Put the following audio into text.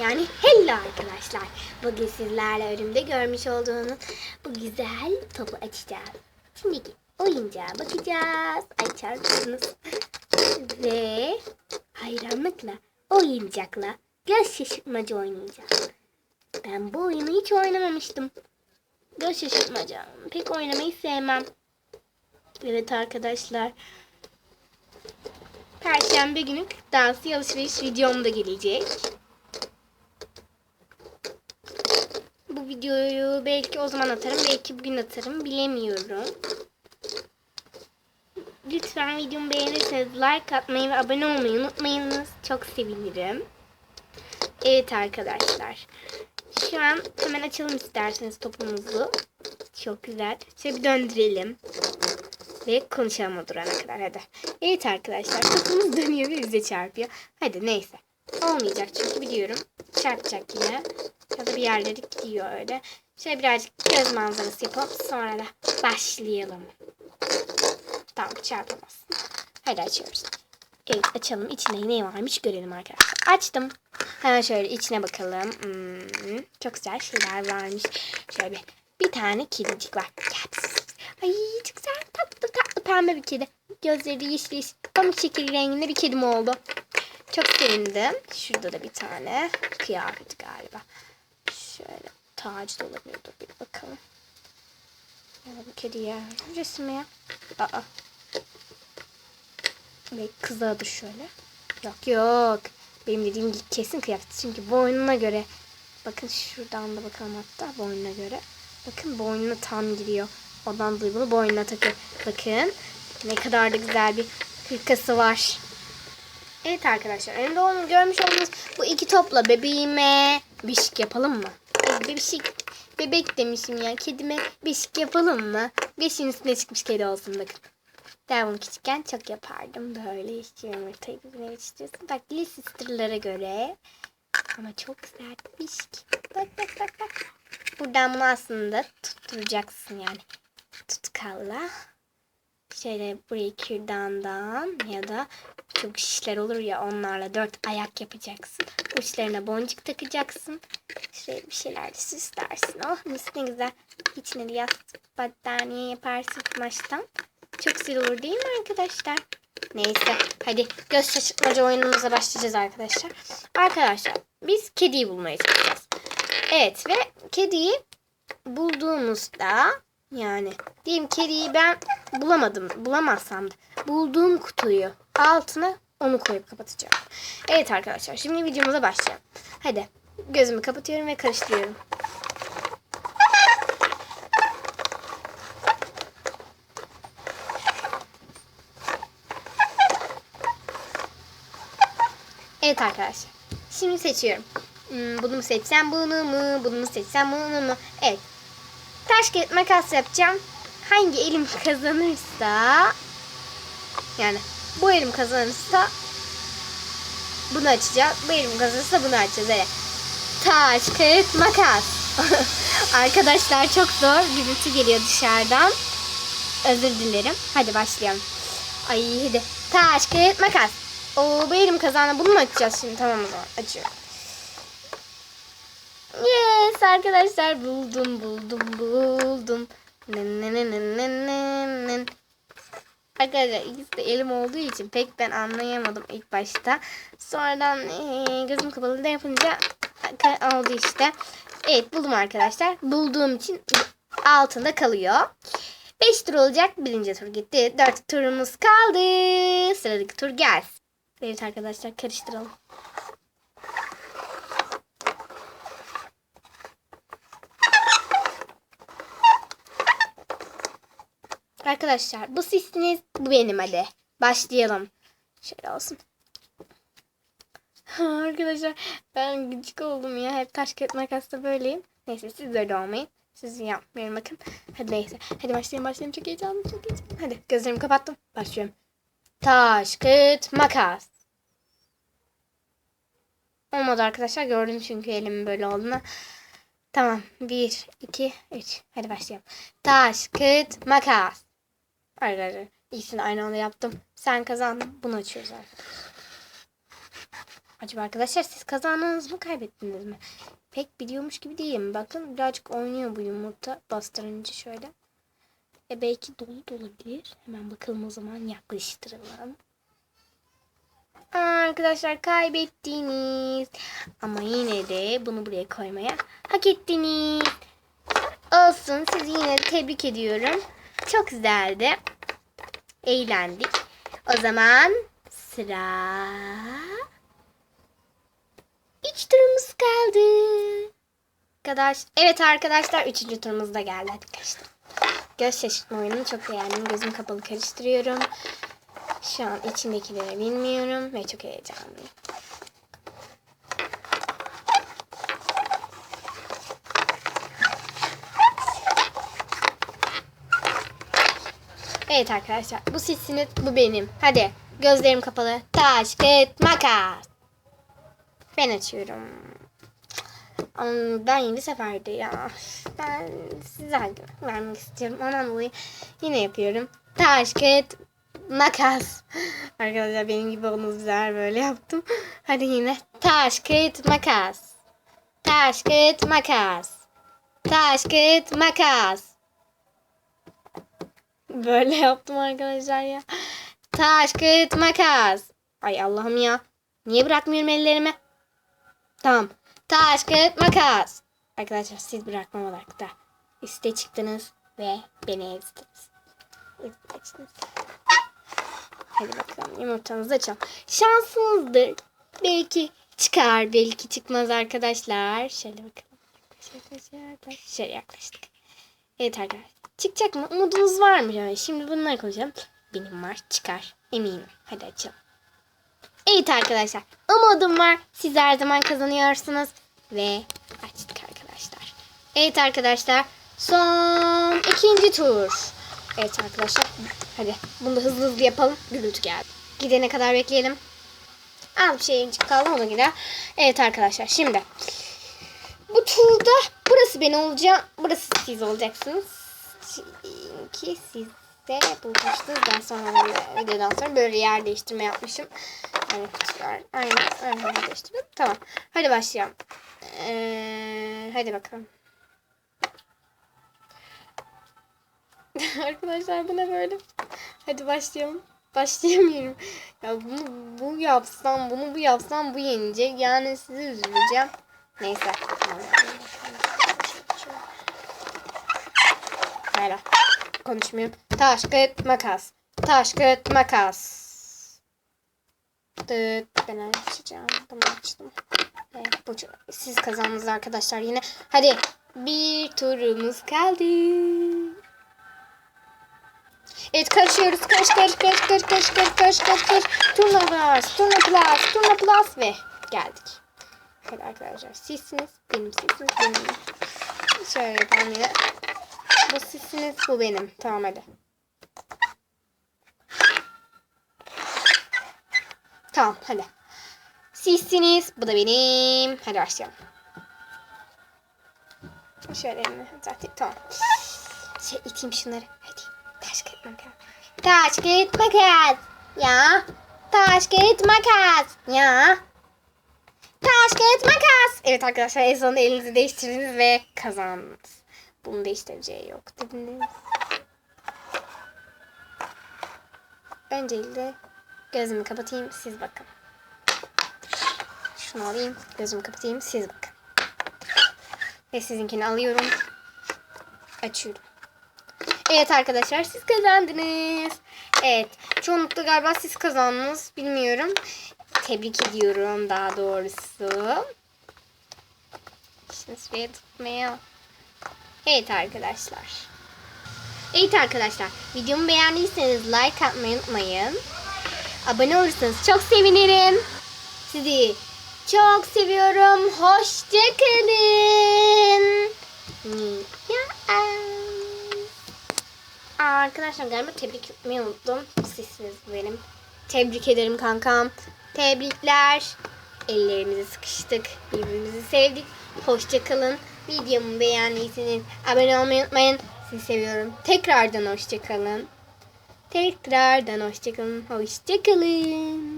Yani hello arkadaşlar. Bugün sizlerle önümde görmüş olduğunuz bu güzel topu açacağız. Şimdiki oyuncağa bakacağız. Açar mısınız? Ve hayranlıkla oyuncakla göz şaşırtmacı oynayacağız. Ben bu oyunu hiç oynamamıştım. Göz şaşırtmaca. Pek oynamayı sevmem. Evet arkadaşlar. Perşembe günü dansı alışveriş videom da gelecek. Bu videoyu belki o zaman atarım, belki bugün atarım. Bilemiyorum. Lütfen videomu beğenirseniz like atmayı ve abone olmayı unutmayınız. Çok sevinirim. Evet arkadaşlar. Şu an hemen açalım isterseniz topumuzu. Çok güzel. Şöyle bir döndürelim. Ve konuşalım o durana kadar hadi. Evet arkadaşlar topumuz dönüyor ve bize çarpıyor. Hadi neyse. Olmayacak çünkü biliyorum. Çarpacak yine. Ya da bir yerleri gidiyor öyle. Şöyle birazcık göz manzarası yapalım. Sonra da başlayalım. Tamam çarpamazsın. Hadi açıyoruz. Evet açalım. İçinde ne varmış görelim arkadaşlar. Açtım. Hemen şöyle içine bakalım. Hmm, çok güzel şeyler varmış. Şöyle bir, bir tane kedicik var. Gel. Ay çok güzel tatlı tatlı pembe bir kedi. Gözleri yeşil yeşil. Pamuk şekeri renginde bir kedim oldu. Çok sevindim. Şurada da bir tane kıyafet galiba. Şöyle tacı da olabilir. Dur bir bakalım. Ya bu kediye resmi ya. Aa. Ve kızadır şöyle. Yok yok. Benim dediğim kesin kıyafet. Çünkü boynuna göre. Bakın şuradan da bakalım hatta boynuna göre. Bakın boynuna tam giriyor. Ondan dolayı bunu boynuna takıyor. Bakın ne kadar da güzel bir hırkası var. Evet arkadaşlar önümde onu görmüş olduğunuz bu iki topla bebeğime bişik yapalım mı? Bebişik, bebek demişim ya kedime bişik yapalım mı? Beşin üstüne çıkmış kedi olsun bakın. Ben bunu küçükken çok yapardım. Böyle işte yumurtayı birbirine geçiriyorsun. Bak Sister'lara göre. Ama çok bir bişik. Bak bak bak bak. Buradan bunu aslında tutturacaksın yani. Tutkalla. Şöyle burayı kürdandan ya da çok şişler olur ya onlarla dört ayak yapacaksın. Uçlarına boncuk takacaksın. Şöyle bir şeyler süslersin. Oh mis ne güzel. İçine de yastık battaniye yaparsın kumaştan. Çok güzel olur değil mi arkadaşlar? Neyse hadi göz şaşırtmaca oyunumuza başlayacağız arkadaşlar. Arkadaşlar biz kediyi bulmaya çalışacağız. Evet ve kediyi bulduğumuzda yani diyelim kediyi ben bulamadım bulamazsam da bulduğum kutuyu altına onu koyup kapatacağım. Evet arkadaşlar şimdi videomuza başlayalım. Hadi gözümü kapatıyorum ve karıştırıyorum. Evet arkadaşlar. Şimdi seçiyorum. Hmm, bunu mu seçsem bunu mu? Bunu mu seçsem bunu mu? Evet. Taş kağıt makas yapacağım. Hangi elim kazanırsa yani bu elim kazanırsa bunu açacağız. Bu elim kazanırsa bunu açacağız. Evet. Taş kağıt makas. Arkadaşlar çok zor. Gürültü geliyor dışarıdan. Özür dilerim. Hadi başlayalım. Ay hadi. Taş kağıt makas. Oo bu elim kazandı. Bunu mu açacağız şimdi? Tamam o zaman. Açıyorum. Yes arkadaşlar buldum buldum buldum. Arkadaşlar ikisi de elim olduğu için pek ben anlayamadım ilk başta. Sonradan gözüm kapalı da yapınca oldu işte. Evet buldum arkadaşlar. Bulduğum için altında kalıyor. 5 tur olacak. Birinci tur gitti. 4 turumuz kaldı. Sıradaki tur gelsin. Evet arkadaşlar karıştıralım. Arkadaşlar bu sizsiniz bu benim hadi. Başlayalım. Şöyle olsun. Arkadaşlar ben gıcık oldum ya. Hep taş kağıt makasta böyleyim. Neyse siz böyle olmayın. Sizi yapmıyorum bakın. Hadi neyse. Hadi başlayalım başlayalım. Çok heyecanlı çok heyecanlı. Hadi gözlerimi kapattım. Başlıyorum. Taş kağıt makas. Olmadı arkadaşlar. Gördüm çünkü elimin böyle olduğunu. Tamam. Bir, iki, üç. Hadi başlayalım. Taş, kağıt, makas. Arkadaşlar ikisini aynı anda yaptım. Sen kazandın. Bunu açıyoruz arkadaşlar. Acaba arkadaşlar siz kazandınız mı kaybettiniz mi? Pek biliyormuş gibi değilim. Bakın birazcık oynuyor bu yumurta bastırınca şöyle. E belki dolu da olabilir. Hemen bakalım o zaman yaklaştıralım. Aa, arkadaşlar kaybettiniz. Ama yine de bunu buraya koymaya hak ettiniz. Olsun sizi yine tebrik ediyorum. Çok güzeldi. Eğlendik. O zaman sıra üç turumuz kaldı. Arkadaş, evet arkadaşlar üçüncü turumuz da geldi arkadaşlar. Göz şaşırtma oyununu çok beğendim. Gözüm kapalı karıştırıyorum. Şu an içindekileri bilmiyorum ve çok heyecanlıyım. Evet arkadaşlar bu sizsiniz bu benim. Hadi gözlerim kapalı. Taş, kağıt, makas. Ben açıyorum. Ben yeni seferde ya. Ben size vermek istiyorum. Ondan dolayı yine yapıyorum. Taş, kağıt, makas. Arkadaşlar benim gibi olunuz güzel böyle yaptım. Hadi yine. Taş, kağıt, makas. Taş, kağıt, makas. Taş, kağıt, makas. Böyle yaptım arkadaşlar ya. Taş, kağıt, makas. Ay Allah'ım ya. Niye bırakmıyorum ellerimi? Tamam. Taş, kağıt, makas. Arkadaşlar siz bırakmam olarak da üste çıktınız ve beni ezdiniz. Ezdiniz. Hadi bakalım yumurtanızı açalım. Şansınızdır. Belki çıkar, belki çıkmaz arkadaşlar. Şöyle bakalım. Şöyle yaklaştık. Evet arkadaşlar. Çıkacak mı? Umudunuz var mı? Yani şimdi bunları konuşalım. Benim var. Çıkar. Eminim. Hadi açalım. Evet arkadaşlar. Umudum var. Siz her zaman kazanıyorsunuz. Ve açtık arkadaşlar. Evet arkadaşlar. Son ikinci tur. Evet arkadaşlar. Hadi bunu da hızlı hızlı yapalım. Gürültü geldi. Gidene kadar bekleyelim. Az bir şey kaldı o da gider. Evet arkadaşlar şimdi. Bu turda burası ben olacağım. Burası siz olacaksınız. Çünkü siz de bulmuştunuz. Ben sonra videodan sonra böyle yer değiştirme yapmışım. Yani kutular aynı yer değiştirdim. Tamam. Hadi başlayalım. Ee, hadi bakalım. Arkadaşlar bu ne böyle? Hadi başlayalım. Başlayamıyorum. Ya bunu bu yapsam, bunu bu yapsam bu yenecek. Yani sizi üzüleceğim. Neyse. Hayır. Konuşmuyorum. Taş, kağıt, makas. Taş, kağıt, makas. Dıt. Ben açacağım. Bunu açtım. Evet, bu, siz kazandınız arkadaşlar yine. Hadi. Bir turumuz kaldı. Evet karışıyoruz. Karış karış karış karış karış karış karış karış karış. Turna plus, turna plus, turna plus ve geldik. Hadi arkadaşlar sizsiniz. Benim sizsiniz. Benim. Şöyle yapalım yine. Bu sizsiniz. Bu benim. Tamam hadi. Tamam hadi. Sizsiniz. Bu da benim. Hadi başlayalım. Şöyle elini zaten tamam. Şey iteyim şunları. Hadi. Taş kağıt makas. Taş kağıt makas. Ya. Taş kağıt makas. Ya. Taş kağıt makas. Evet arkadaşlar en sonunda elinizi değiştirdiniz ve kazandınız. Bunu değiştireceği yok dediniz. Öncelikle gözümü kapatayım siz bakın. Şunu alayım gözümü kapatayım siz bakın. Ve sizinkini alıyorum. Açıyorum. Evet arkadaşlar siz kazandınız. Evet çoğunlukla galiba siz kazandınız. Bilmiyorum. Tebrik ediyorum daha doğrusu. Şimdi şuraya tutmaya. Evet arkadaşlar. Evet arkadaşlar videomu beğendiyseniz like atmayı unutmayın. Abone olursanız çok sevinirim. Sizi çok seviyorum. Hoşçakalın. Arkadaşlar galiba tebrik etmeyi unuttum. Sizsiniz benim. Tebrik ederim kankam. Tebrikler. Ellerimizi sıkıştık. Birbirimizi sevdik. Hoşçakalın. Videomu beğendiyseniz abone olmayı unutmayın. Sizi seviyorum. Tekrardan hoşçakalın. Tekrardan hoşçakalın. Hoşçakalın.